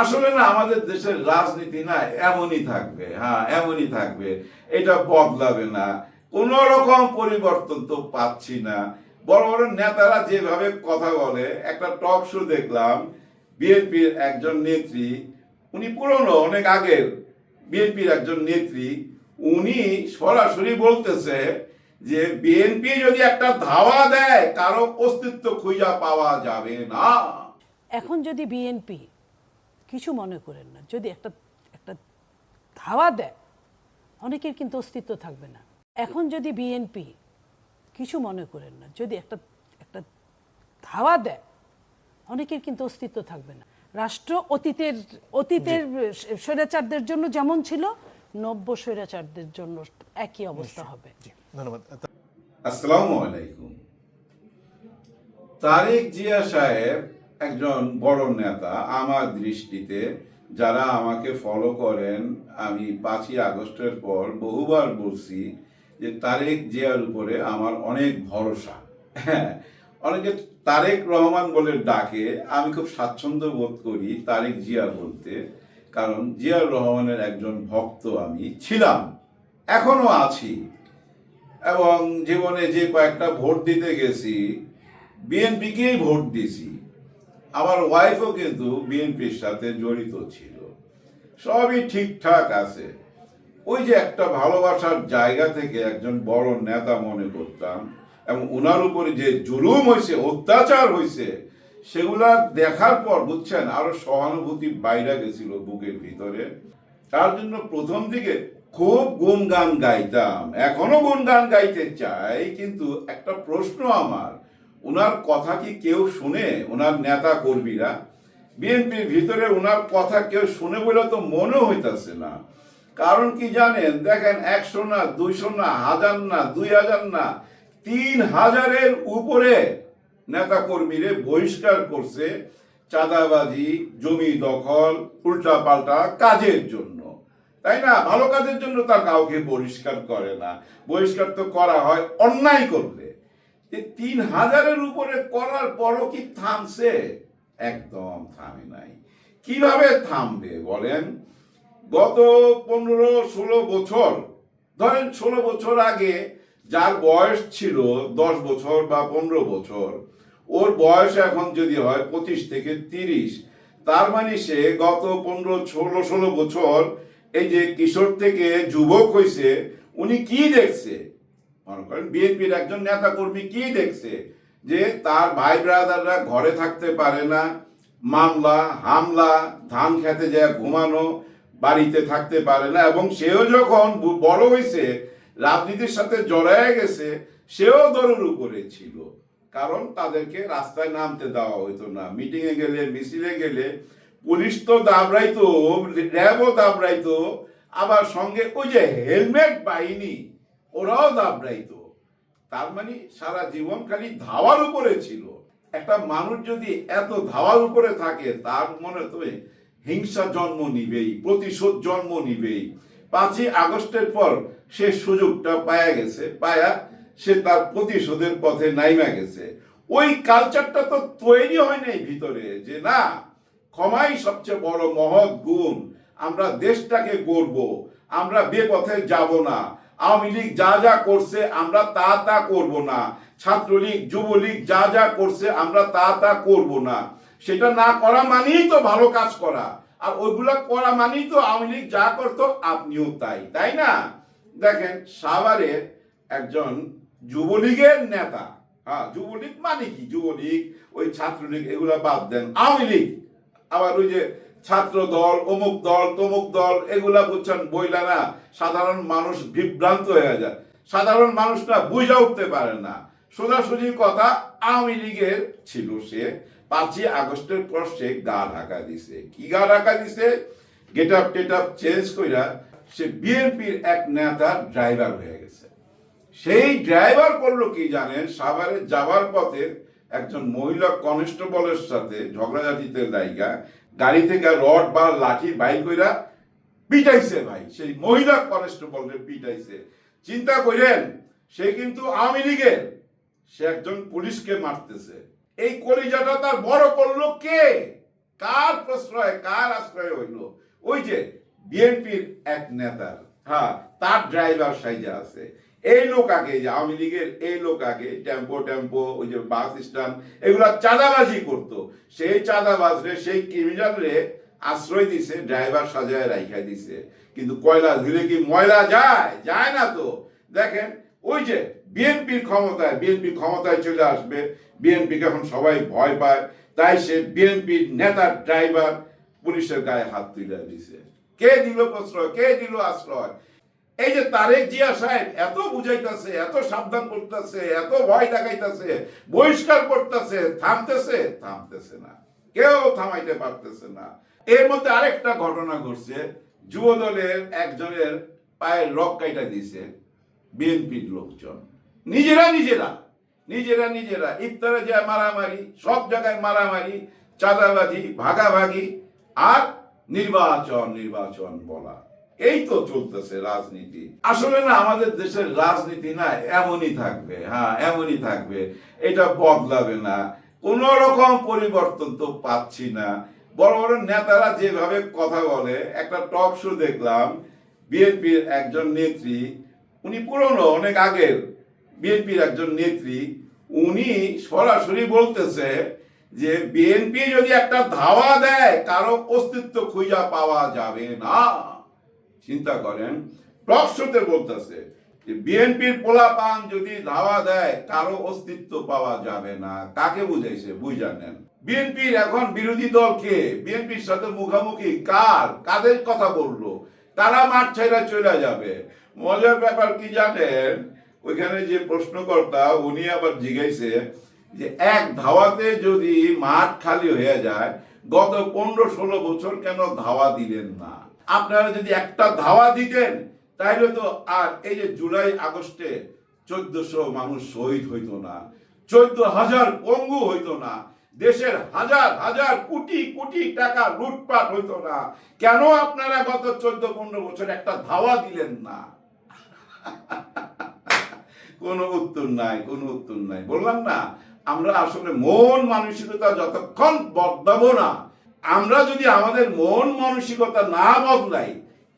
আসলে না, আমাদের দেশের রাজনীতি না এমনই থাকবে হ্যাঁ এমনই থাকবে। এটা বদলাবে না। কোন রকম পরিবর্তন তো পাচ্ছি না। বড় বড় নেতারা যেভাবে কথা বলে, একটা টক শো দেখলাম, বিএনপির একজন নেত্রী, উনি পুরনো, অনেক আগের, বিএনপির একজন নেত্রী, উনি সরাসরি বলতেছে যে, বিএনপি যদি একটা ধাওয়া দেয়, কারও অস্তিত্ব খুঁজা পাওয়া যাবে না। এখন যদি বিএনপি কিছু মনে করেন না। যদি একটা একটা ধাওয়া দেয় অনেকের কিন্তু অস্তিত্ব থাকবে না। এখন যদি বিএনপি কিছু মনে করেন না যদি একটা একটা ধাওয়া দেয় অনেকের কিন্তু অস্তিত্ব থাকবে না। রাষ্ট্র অতীতের অতীতের স্বৈরাচারদের জন্য যেমন ছিল নব্য স্বৈরাচারদের জন্য একই অবস্থা হবে। ধন্যবাদ। আসসালামু আলাইকুম। তারেক জিয়া সাহেব একজন বড় নেতা, আমার দৃষ্টিতে যারা আমাকে ফলো করেন, আমি পাঁচই আগস্টের পর বহুবার বলছি যে তারেক জিয়ার উপরে আমার অনেক ভরসা। হ্যাঁ অনেকে তারেক রহমান বলে ডাকে, আমি খুব স্বাচ্ছন্দ্য বোধ করি তারেক জিয়া বলতে, কারণ জিয়ার রহমানের একজন ভক্ত আমি ছিলাম, এখনও আছি। এবং জীবনে যে কয়েকটা ভোট দিতে গেছি, বিএনপিকেই ভোট দিছি আমার ওয়াইফও কিন্তু বিএনপির সাথে জড়িত ছিল। সবই ঠিকঠাক আছে। ওই যে একটা ভালোবাসার জায়গা থেকে একজন বড় নেতা মনে করতাম এবং ওনার উপরে যে জুলুম হয়েছে অত্যাচার হয়েছে সেগুলা দেখার পর, বুঝছেন, আরও সহানুভূতি বাইরে গেছিল বুকের ভিতরে। তার জন্য প্রথম দিকে খুব গুণগান গাইতাম। এখনও গুণগান গাইতে চাই, কিন্তু একটা প্রশ্ন আমার ওনার কথা কি কেউ শুনে? ওনার নেতা কর্মীরা। বিএনপির ভিতরে ওনার কথা কেউ শুনে বলে তো মনে হইতাছে না। কারণ কি জানেন? দেখেন একশো না, দুইশো না, হাজার না, দুই হাজার না, তিন হাজারের উপরে নেতা কর্মীরে বহিষ্কার করছে চাঁদাবাজি, জমি দখল, উল্টাপাল্টা কাজের জন্য। তাই না? ভালো কাজের জন্য তার কাউকে বহিষ্কার করে না। বহিষ্কার তো করা হয় অন্যায় করলে। তিন হাজারের উপরে করার পরও কি থামছে? একদম থামে নাই। কীভাবে থামবে বলেন? গত পনেরো, ষোলো বছর, ধরেন ষোলো বছর আগে যার বয়স ছিল দশ বছর বা পনেরো বছর, ওর বয়স এখন যদি হয় পঁচিশ থেকে তিরিশ, তার মানে সে গত পনেরো, ষোলো ষোলো বছর এই যে কিশোর থেকে যুবক হয়েছে উনি কি দেখছে? মনে করেন, বিএনপির একজন নেতা কর্মী কি দেখছে? যে তার ভাই ব্রাদাররা ঘরে থাকতে পারে না, মামলা, হামলা, ধান খেতে যায়, ঘুমানো, বাড়িতে থাকতে পারে না, এবং সেও যখন বড় হয়েছে, রাজনীতির সাথে জড়ায় গেছে, সেও দরের উপরে ছিল। কারণ তাদেরকে রাস্তায় নামতে দেওয়া হতো না। মিটিংয়ে গেলে, মিছিলে গেলে, পুলিশ তো দাবড়াইতো র্যাবও দাবড়াইতো, আবার সঙ্গে ওই যে হেলমেট বাহিনী ওরাও দাবড়াইতো। তার মানে সারা জীবন খালি ধাওয়ার উপরে ছিল। একটা মানুষ যদি এত ধাওয়ার উপরে থাকে, তার মনে তো হিংসা জন্ম নিবেই, প্রতিশোধ জন্ম নিবেই। পাঁচই আগস্টের পর সে সুযোগটা পায়া গেছে, পায়া সে তার প্রতিশোধের পথে নাইমা গেছে। ওই কালচারটা তো তৈরি হয় নাই ভিতরে যে, না, ক্ষমাই সবচেয়ে বড় মহৎ গুণ। আমরা দেশটাকে গড়ব। আমরা বেপথে যাব না। আওয়ামী লীগ যা যা করছে আমরা তা তা করব না। ছাত্রলীগ, যুবলীগ যা যা করছে আমরা তা তা করব না। সেটা না করা মানেই তো ভালো কাজ করা। আর ওইগুলা করা মানেই তো আওয়ামী লীগ যা করতো আপনিও তাই তাই না? দেখেন, সাভারের একজন যুবলীগের নেতা হ্যাঁ যুবলীগ মানে কি? যুবলীগ, ওই ছাত্রলীগ, এগুলা বাদ দেন, আওয়ামী লীগ। আবার ওই যে ছাত্র দল অমুক দল, তমুক দল, এগুলা বুঝছেন, বইলা না সাধারণ মানুষ বিভ্রান্ত হয়ে যায়। সাধারণ মানুষরা বুঝা উঠতে পারে না। সোজাসুজি কথা আওয়ামী লীগের ছিল সে। পাঁচই আগস্টের পর সে গা ঢাকা দিছে। কি গা ঢাকা দিছে? গেট আপ টেট আপ চেঞ্জ কইরা সে বিএনপির এক নেতা ড্রাইভার হয়ে গেছে। সেই ড্রাইভার করল কি জানেন? সাভারে যাওয়ার পথে একজন মহিলা কনস্টেবলের সাথে ঝগড়াঝাটিতে লাইগা গাড়ি থেকে রড বা লাঠি বাইর কইরা পিটাইছে ভাই। সেই মহিলা কনস্টেবলকে পিটাইছে। চিন্তা করেন সে কিন্তু আওয়ামী লীগের। সে একজন পুলিশকে মারতেছে। এই কলিজাটা তার বড় করল কে? কার প্রশ্রয়, কার আশ্রয় হইল? ওই যে বিএনপির এক নেতার। হ্যাঁ তার ড্রাইভার সাইজা আছে। এই লোক আগে, যে আওয়ামী লীগের এই লোক আগে, টেম্পো টেম্পো, ওই যে বাস স্ট্যান্ড, এগুলা চাঁদাবাজি করতো। সেই চাঁদাবাজ রে সেই ক্রিমিনাল রে আশ্রয় দিছে ড্রাইভার সাজায় রাইখা দিছে। কিন্তু কয়লা ধুলে কি ময়লা যায়? যায় না তো। দেখেন, ওই যে বিএনপির ক্ষমতায়, বিএনপি ক্ষমতায় চলে আসবে, বিএনপিকে এখন সবাই ভয় পায়, তাই সে বিএনপির নেতার ড্রাইভার পুলিশের গায়ে হাত তুলে দিছে। কে দিল প্রশ্রয়? কে দিল আশ্রয়? এই যে তারেক জিয়া সাহেব এত বুঝাইতেছে, এত সাবধান করতেছে, এত ভয় দেখাইতেছে, বহিষ্কার করতেছে, থামতেছে থামতেছে না। কেউ থামাইতে পারতেছে না। এর মধ্যে আরেকটা ঘটনা ঘটছে যুব দলের একজনের পায়ের রক কাইটা দিছে বিএনপির লোকজন। নিজেরা নিজেরা নিজেরা নিজেরা, ইফতারে যায় মারামারি, সব জায়গায় মারামারি, চাঁদাবাজি, ভাগাভাগি, আর নির্বাচন নির্বাচন বলা এই তো চলতেছে রাজনীতি। আসলে না, আমাদের দেশের রাজনীতি না এমনই থাকবে হ্যাঁ এমনই থাকবে। এটা বদলাবে না। কোন রকম পরিবর্তন তো পাচ্ছি না। বড় বড় নেতারা যেভাবে কথা বলে, একটা টক শো দেখলাম, বিএনপির একজন নেত্রী, উনি পুরনো, অনেক আগের, বিএনপির একজন নেত্রী, উনি সরাসরি বলতেছে যে, বিএনপি যদি একটা ধাওয়া দেয়, কারও অস্তিত্ব খুঁজা পাওয়া যাবে না। চিন্তা করেন টকশোতে বলতেছে যে বিএনপির পোলাপান যদি ধাওয়া দেয়, কারও অস্তিত্ব পাওয়া যাবে না। কাকে বুঝাইছে? বুঝা নেন। বিএনপির এখন বিরোধী দল কে? বিএনপির সাথে মুখামুখি কার? কাদের কথা বলল? তারা মাঠ ছেড়ে চলে যাবে। মজার ব্যাপার কি জানেন? ওইখানে যে প্রশ্নকর্তা, উনি আবার জিজ্ঞাসে যে এক ধাওয়াতে যদি মাঠ খালি হয়ে যায়, গত পনেরো ষোলো বছর কেন ধাওয়া দিলেন না? আপনারা যদি একটা ধাওয়া দিতেন, তাইলে তো আর এই যে জুলাই আগস্টে চোদ্দশো মানুষ শহীদ হইতো না, চোদ্দ হাজার পঙ্গু হইতো না, দেশের হাজার হাজার কোটি কোটি টাকা লুটপাট হইতো না, কেন আপনারা গত চোদ্দ পনেরো বছর একটা ধাওয়া দিলেন না? কোনো উত্তর নাই, কোনো উত্তর নাই। বললাম না, আমরা আসলে মন মানসিকতা যতক্ষণ বদলাবো না আমরা যদি আমাদের মন মানসিকতা না বদলাই,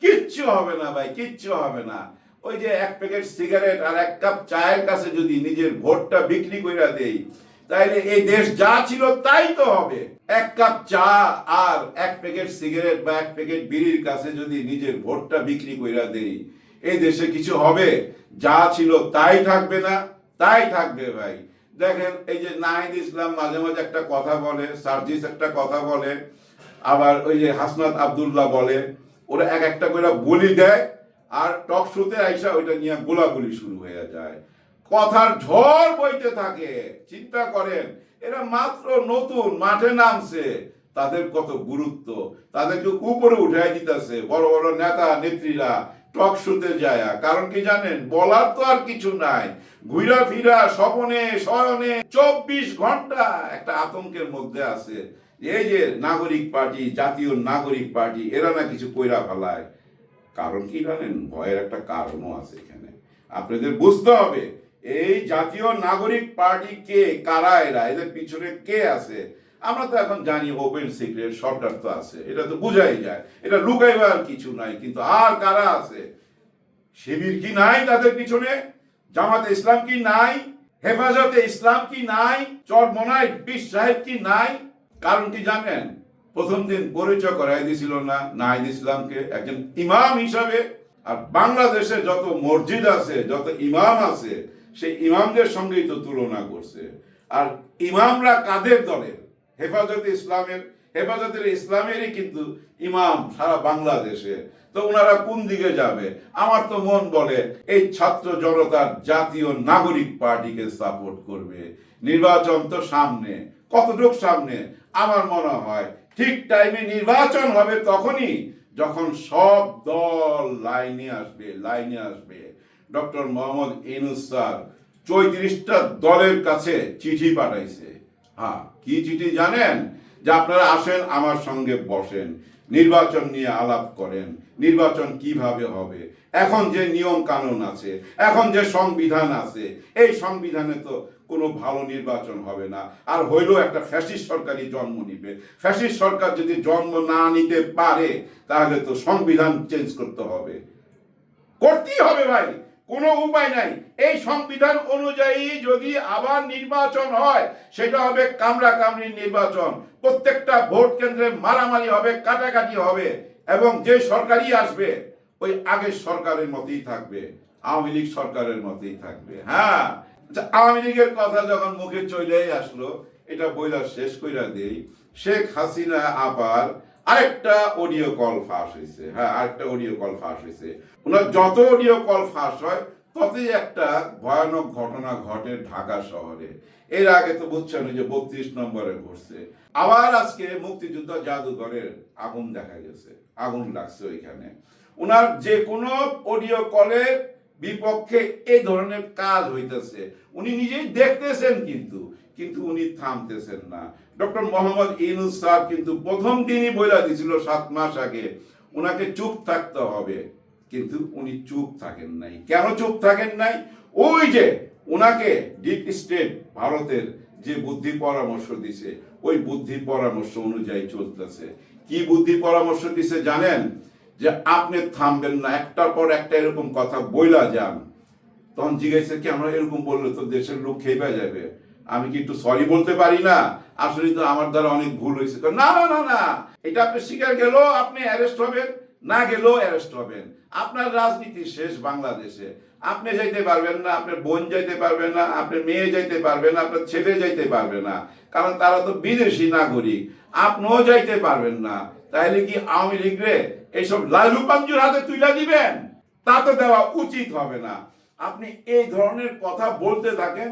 কিচ্ছু হবে না ভাই, কিচ্ছু হবে না। ওই যে এক প্যাকেট সিগারেট আর এক কাপ চায়ের কাছে যদি নিজের ভোটটা বিক্রি করে দেই, তাইলে এই দেশ যা ছিল তাই তো হবে। এক কাপ চা আর এক প্যাকেট সিগারেট বা এক প্যাকেট বিড়ির কাছে যদি নিজের ভোটটা বিক্রি করে দেই, এই দেশে কিছু হবে, যা ছিল তাই থাকবে না, তাই থাকবে ভাই। দেখেন, এই যে নাহিদ ইসলাম মাঝে মাঝে একটা কথা বলে, সার্জিস একটা কথা বলে, আবার ওই যে হাসনাত আব্দুল্লাহ বলে, ওরা এক একটা করে বলি দেয়, আর টক শোতে আইসা ওইটা নিয়ে গোলাগুলি শুরু হয়ে যায়। কথার ঝড় বইতে থাকে, চিন্তা করেন, এরা মাত্র নতুন, মাঠে নামছে, তাদের কত গুরুত্ব, তাদেরকে উপরে উঠাই দিতেছে, বড় বড় নেতা, নেত্রীরা টক শোতে যায় কারণ কি জানেন? বলার তো আর কিছু নাই। ঘুরা ফিরা, স্বপনে শয়নে চব্বিশ ঘণ্টা একটা আতঙ্কের মধ্যে আছে। এই যে নাগরিক পার্টি, জাতীয় নাগরিক পার্টি, এরা না কিছু কইরা ফেলায়। কারণ কি জানেন? ভয়ের একটা কারণও আছে এখানে। আপনাদের বুঝতে হবে, এই জাতীয় নাগরিক পার্টি কে? কারা এরা? এদের পিছনে কে আছে? আমরা তো এখন জানি ওপেন সিক্রেট সরকার তো আছে। এটা তো বুঝাই যায়। এটা লুকাইবার কিছু নাই, কিন্তু আর কারা আছে? শিবির কি নাই তাদের পিছনে? জামাতে ইসলাম কি নাই? হেফাজতে ইসলাম কি নাই? চরমনাই বিশ সাহেব কি নাই? কারণ কি জানেন? প্রথম দিন পরিচয় করাই দিছিল না, নাহিদ ইসলামকে একজন ইমাম হিসাবে। আর বাংলাদেশে যত মসজিদ আছে, যত ইমাম আছে, সেই ইমামদের সঙ্গেই তো তুলনা করছে। আর ইমামরা কাদের দলের? হেফাজতে ইসলামের, হেফাজতের ইসলামেরই কিন্তু ইমাম সারা বাংলাদেশে। তো ওনারা কোন দিকে যাবে? আমার তো মন বলে এই ছাত্র জনতার জাতীয় নাগরিক পার্টিকে সাপোর্ট করবে। নির্বাচন তো সামনে, কতটুক সামনে? আমার মনে হয় ঠিক টাইমে নির্বাচন হবে তখনই যখন সব দল লাইনে আসবে লাইনে আসবে। ডক্টর মোহাম্মদ ইনুস স্যার চৌত্রিশটা দলের কাছে চিঠি পাঠাইছে। হ্যাঁ কি চিঠি জানেন? যে আপনারা আসেন, আমার সঙ্গে বসেন। নির্বাচন নিয়ে আলাপ করেন। নির্বাচন কীভাবে হবে? এখন যে নিয়ম কানুন আছে, এখন যে সংবিধান আছে, এই সংবিধানে তো কোনো ভালো নির্বাচন হবে না। আর হইলেও একটা ফ্যাসিস্ট সরকারই জন্ম নিবে। ফ্যাসিস্ট সরকার যদি জন্ম না নিতে পারে, তাহলে তো সংবিধান চেঞ্জ করতে হবে। করতেই হবে ভাই। কোনো উপায় নাই। এই সংবিধান অনুযায়ী যদি আবার নির্বাচন হয় সেটা হবে কামরা কামড়ির নির্বাচন। প্রত্যেকটা ভোট কেন্দ্রে মারামারি হবে কাটাকাটি হবে এবং যে সরকারই আসবে ওই আগের সরকারের মতেই থাকবে আওয়ামী লীগ সরকারের মতেই থাকবে হ্যাঁ? আচ্ছা, আওয়ামী লীগের কথা যখন মুখে চলেই আসলো এটা বইলা শেষ কইরা দেই শেখ হাসিনা আবার আরেকটা অডিও কল ফাঁস হয়েছে হ্যাঁ আরেকটা অডিও কল ফাঁস হয়েছে ওনার যত অডিও কল ফাঁস হয়, ততই একটা ভয়ানক ঘটনা ঘটে ঢাকা শহরে। এর আগে তো বুঝছেন যে বত্রিশ নম্বরে ঘটছে। আবার আজকে মুক্তিযুদ্ধ জাদুঘরের আগুন দেখা গেছে। আগুন লাগছে ওইখানে। ওনার যে কোনো অডিও কলের বিপক্ষে এই ধরনের কাজ হইতেছে। উনি নিজেই দেখতেছেন কিন্তু। কিন্তু উনি থামতেছেন না। ডক্টর মোহাম্মদ ইনুস স্যার কিন্তু প্রথম দিনই বইলা দিছিল সাত মাস আগে ওনাকে চুপ থাকতে হবে। কিন্তু উনি চুপ থাকেন নাই। কেন চুপ থাকেন নাই? ওই যে ওনাকে ডিপ স্টেট ভারতের যে বুদ্ধি পরামর্শ দিছে, ওই বুদ্ধি পরামর্শ অনুযায়ী চলতেছে। কি বুদ্ধি পরামর্শ দিছে জানেন? যে আপনি থামবেন না, একটার পর একটা এরকম কথা বইলা যান। তখন জিজ্ঞাসা কি, আমরা এরকম বললে তো দেশের লোক খেপে যাবে। আমি কি একটু সরি বলতে পারি না? আসলে তো আমার দ্বারা অনেক ভুল হয়েছে। না না না না। এটা আপনি স্বীকার গেলেও আপনি অ্যারেস্ট হবেন। না গেলেও অ্যারেস্ট হবেন। আপনার রাজনীতি শেষ বাংলাদেশে। আপনি যাইতে পারবেন না, আপনার বোন যাইতে পারবে না, আপনার মেয়ে যাইতে পারবে না, আপনার ছেলে যাইতে পারবে না। কারণ তারা তো বিদেশি নাগরিক। আপনিও যাইতে পারবেন না। তাহলে কি আওয়ামী লীগরে এইসব লালু পাঞ্জুর হাতে তুলে দিবেন? তা তো দেওয়া উচিত হবে না। আপনি এই ধরনের কথা বলতে থাকেন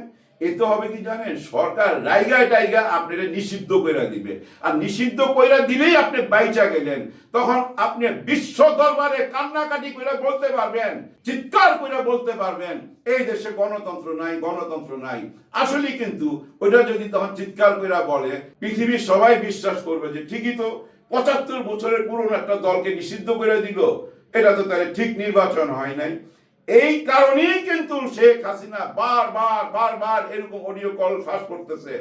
এতে হবে কি জানেন? সরকার রাইগায় টাইগা আপনারা নিষিদ্ধ করে দিবে। আর নিষিদ্ধ কইরা দিলেই আপনি বাইচা গেলেন। তখন আপনি বিশ্ব দরবারে কান্নাকাটি করে বলতে পারবেন, চিৎকার করে বলতে পারবেন, এই দেশে গণতন্ত্র নাই গণতন্ত্র নাই। আসলে কিন্তু ওইটা যদি তখন চিৎকার করে বলে, পৃথিবীর সবাই বিশ্বাস করবে যে ঠিকই তো পঁচাত্তর বছরের পুরনো একটা দলকে নিষিদ্ধ করে দিল। এটা তো তাহলে ঠিক নির্বাচন হয় নাই। এই কারণেই কিন্তু শেখ হাসিনা বারবার বারবার এরকম অডিও কল ফাঁস করতেছে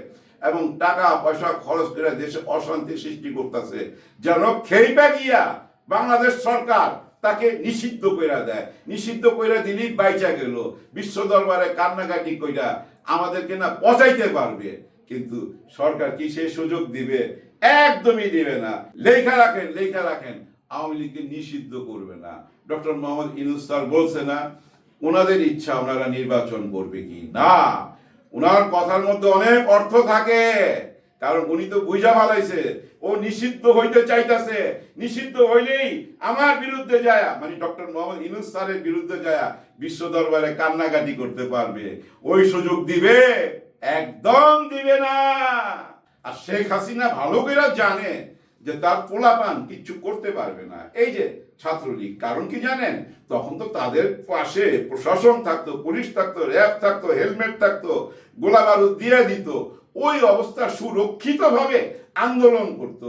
এবং টাকা, পয়সা, খরচ করে দেশে অশান্তি সৃষ্টি করতেছে। যেন খেইবা গিয়া বাংলাদেশ সরকার তাকে নিষিদ্ধ কইরা দেয়। নিষিদ্ধ কইরা দিলেই বাইচা গেল। বিশ্ব দরবারে কান্নাকাটি কইরা আমাদেরকে না পচাইতে পারবে। কিন্তু সরকার কি সেই সুযোগ দিবে? একদমই দিবে না। লেখা রাখেন লেখা রাখেন। আওয়ামী লীগকে নিষিদ্ধ করবে না। ডক্টর মোহাম্মদ ইনুস বলছে না, ওনাদের ইচ্ছা ওনারা নির্বাচন করবে কি না? ওনার কথার মধ্যে অনেক অর্থ থাকে, কারণ উনি তো বুঝা ফালাইছে ও নিষিদ্ধ হইতে চাইতাছে, নিষিদ্ধ হইলেই আমার বিরুদ্ধে যায় মানে ডক্টর মোহাম্মদ ইনুস স্যারের বিরুদ্ধে যায়, বিশ্ব দরবারে কান্নাকাটি করতে পারবে, ওই সুযোগ দিবে, একদম দিবে না। আর শেখ হাসিনা ভালো করে জানে যে তার পোলাপান কিচ্ছু করতে পারবে না। এই যে ছাত্রলীগ। কারণ কি জানেন? তখন তো তাদের পাশে প্রশাসন থাকতো, পুলিশ থাকতো, র্যাব থাকতো, হেলমেট থাকতো গোলা বারুদ দিয়ে দিত। ওই অবস্থা সুরক্ষিতভাবে আন্দোলন করত।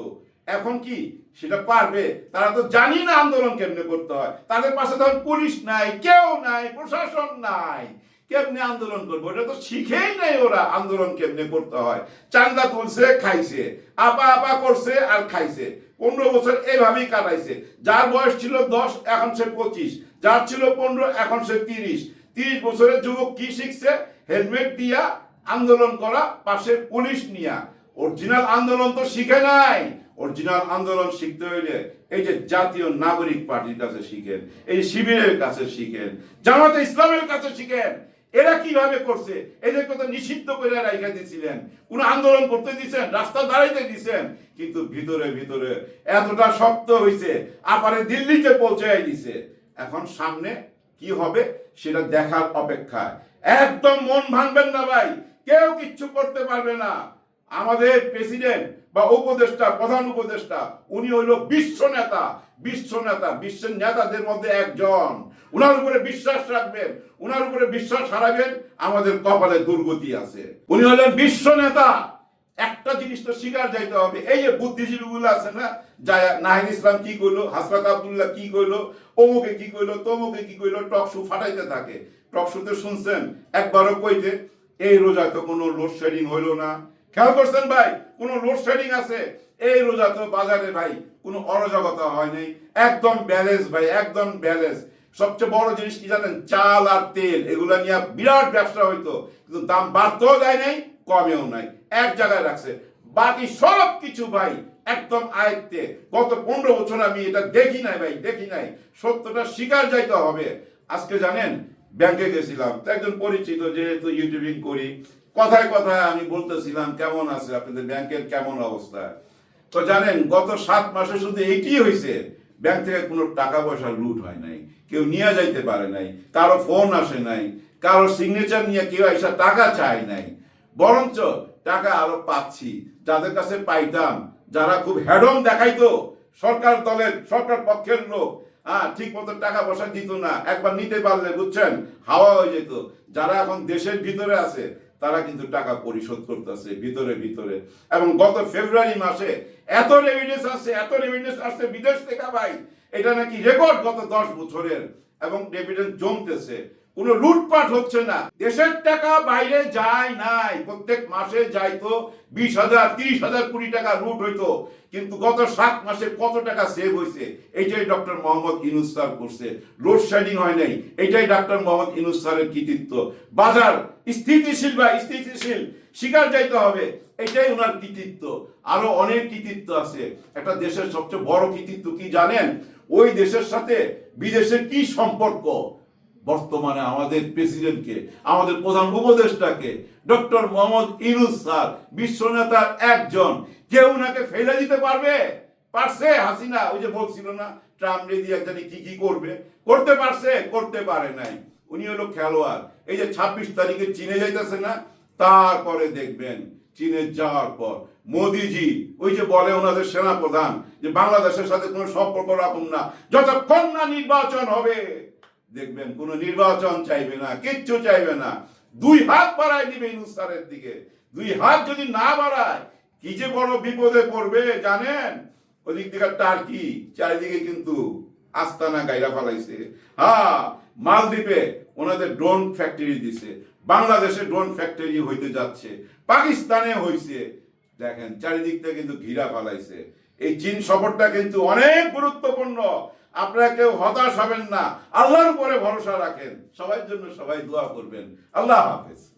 এখন কি সেটা পারবে? তারা তো জানি না আন্দোলন কেমনে করতে হয়। তাদের পাশে তখন পুলিশ নাই, কেউ নাই, প্রশাসন নাই। কেমনে আন্দোলন করব? ওটা তো শিখেই নাই ওরা আন্দোলন কেমনে করতে হয়। চান্দা তুলছে, খাইছে। আপা আপা করছে আর খাইছে। পনেরো বছর এইভাবেই কাটাইছে। যার বয়স ছিল দশ, এখন সে পঁচিশ। যার ছিল পনেরো, এখন সে তিরিশ। তিরিশ বছরের যুবক কি শিখছে? হেলমেট দিয়া আন্দোলন করা, পাশে পুলিশ নিয়া। অরিজিনাল আন্দোলন তো শিখে নাই। অরিজিনাল আন্দোলন শিখতে হইলে এই যে জাতীয় নাগরিক পার্টির কাছে শিখেন, এই শিবিরের কাছে শিখেন, জামাতে ইসলামের কাছে শিখেন। এরা কীভাবে করছে? এদেরকে তো নিষিদ্ধ করে রাইখা দিয়েছিলেন। কোন আন্দোলন করতে দিছেন রাস্তা দাঁড়াইতে দিছেন কিন্তু ভিতরে ভিতরে এতটা শক্ত হইছে, আপারে দিল্লিতে পৌঁছাই দিছে। এখন সামনে কি হবে সেটা দেখার অপেক্ষা। একদম মন ভাঙবেন না ভাই, কেউ কিচ্ছু করতে পারবে না। আমাদের প্রেসিডেন্ট বা উপদেষ্টা, প্রধান উপদেষ্টা, উনি হইল বিশ্ব নেতা বিশ্ব নেতা, বিশ্বের নেতাদের মধ্যে একজন। উনার উপরে বিশ্বাস রাখবেন, উনার উপরে বিশ্বাস হারাবেন, আমাদের কপালে দুর্গতি আছে। উনি হলেন বিশ্ব নেতা। একটা জিনিস তো স্বীকার যাইতে হবে, এই যে বুদ্ধিজীবী গুলো আছে না ইসলাম কি কইলো হাসরাত আব্দুল্লাহ কি কইলো অমুকে কি কইলো তমুকে কি কইলো টকশু ফাটাইতে থাকে। শুনছেন, একবারও কইতে, এই রোজায় তো কোনো লোডশেডিং হইল না। খেয়াল করছেন ভাই, কোনো লোডশেডিং আছে? এই রোজা তো বাজারে ভাই, কোনো অরাজকতা হয় নাই। একদম ব্যালেন্স ভাই, একদম ব্যালেন্স সবচেয়ে বড় জিনিস কি জানেন? চাল আর তেল, এগুলা নিয়ে বিরাট ব্যবসা হইতো, কিন্তু দাম বাড়তেও যায় নাই, কমেও নাই। এক জায়গায় রাখছে। বাকি সব কিছু ভাই, একদম আয়ত্তে। গত পনেরো বছর আমি এটা দেখি নাই ভাই, দেখি নাই। সত্যটা স্বীকার যাইতে হবে। আজকে জানেন, ব্যাংকে গেছিলাম। তো একজন পরিচিত, যেহেতু ইউটিউবিং করি, কথায় কথায় আমি বলতেছিলাম, কেমন আছে আপনাদের ব্যাংকের কেমন অবস্থা? তো জানেন, গত সাত মাসে শুধু এইটি হয়েছে ব্যাংক থেকে কোনো টাকা পয়সা লুট হয় নাই, কেউ নিয়ে যাইতে পারে নাই, কারও ফোন আসে নাই, কারও সিগনেচার নিয়ে কেউ এসে টাকা চায় নাই। বরঞ্চ টাকা আরও পাচ্ছি, যাদের কাছে পাইতাম, যারা খুব হ্যাডম দেখাইতো, সরকার দলের, সরকার পক্ষের লোক হ্যাঁ ঠিক মতো টাকা পয়সা দিত না, একবার নিতে পারলে, বুঝছেন? হাওয়া হয়ে যেত। যারা এখন দেশের ভিতরে আছে তারা কিন্তু টাকা পরিশোধ করতেছে ভিতরে ভিতরে। এবং গত ফেব্রুয়ারি মাসে এত রেভিডেন্স আসছে, এত রেভিডেন্স আসছে বিদেশ থেকে ভাই। এটা নাকি রেকর্ড গত দশ বছরের এবং রেভিডেন্স জমতেছে। কোনো লুটপাট হচ্ছে না। দেশের টাকা বাইরে যায় নাই। প্রত্যেক মাসে যাইতো বিশ হাজার, তিরিশ হাজার কোটি টাকা লুট হইতো। কিন্তু গত সাত মাসে কত টাকা সেভ হয়েছে এইটাই ডক্টর মোহাম্মদ ইনুস স্যার করছে। লোডশেডিং হয় নাই। এইটাই ডক্টর মোহাম্মদ ইনুস স্যারের কৃতিত্ব। বাজার স্থিতিশীল বা স্থিতিশীল। শিকার যাইতে হবে। এটাই ওনার কৃতিত্ব। আরও অনেক কৃতিত্ব আছে। একটা দেশের সবচেয়ে বড় কৃতিত্ব কি জানেন? ওই দেশের সাথে বিদেশের কি সম্পর্ক? বর্তমানে আমাদের প্রেসিডেন্টকে, আমাদের প্রধান উপদেষ্টাকে, ডক্টর মোহাম্মদ ইনুস স্যার, বিশ্ব নেতার একজন কেউ ওনাকে ফেলে দিতে পারবে? পারছে? হাসিনা, ওই যে বলছিল না, ট্রাম্প রেডি একজনই কি কি করবে? করতে পারছে? করতে পারে নাই। উনি হলো খেলোয়াড়। এই যে ছাব্বিশ তারিখে চীনে যাইতেছে না, তারপরে দেখবেন, চীনে যাওয়ার পর মোদিজি, ওই যে বলে ওনাদের সেনা প্রধান যে বাংলাদেশের সাথে কোনো সম্পর্ক রাখুন না, যতক্ষণ না নির্বাচন হবে। দেখবেন, কোনো নির্বাচন চাইবে না, কিচ্ছু চাইবে না। দুই হাত বাড়ায় দিবে ইনুস্তারের দিকে। দুই হাত যদি না বাড়ায়, কি যে বড় বিপদে পড়বে জানেন? ওদিক থেকে টার্কি, চারিদিকে কিন্তু আস্তানা গাইরা ফেলাইছে। হ্যাঁ মালদ্বীপে ওনাদের ড্রোন ফ্যাক্টরি দিছে। বাংলাদেশে ড্রোন ফ্যাক্টরি হইতে যাচ্ছে, পাকিস্তানে হইছে। দেখেন, চারিদিকটা কিন্তু ঘিরা ফেলাইছে। এই চীন সফরটা কিন্তু অনেক গুরুত্বপূর্ণ। আপনারা কেউ হতাশ হবেন না। আল্লাহর উপরে ভরসা রাখেন। সবার জন্য সবাই দোয়া করবেন। আল্লাহ হাফেজ।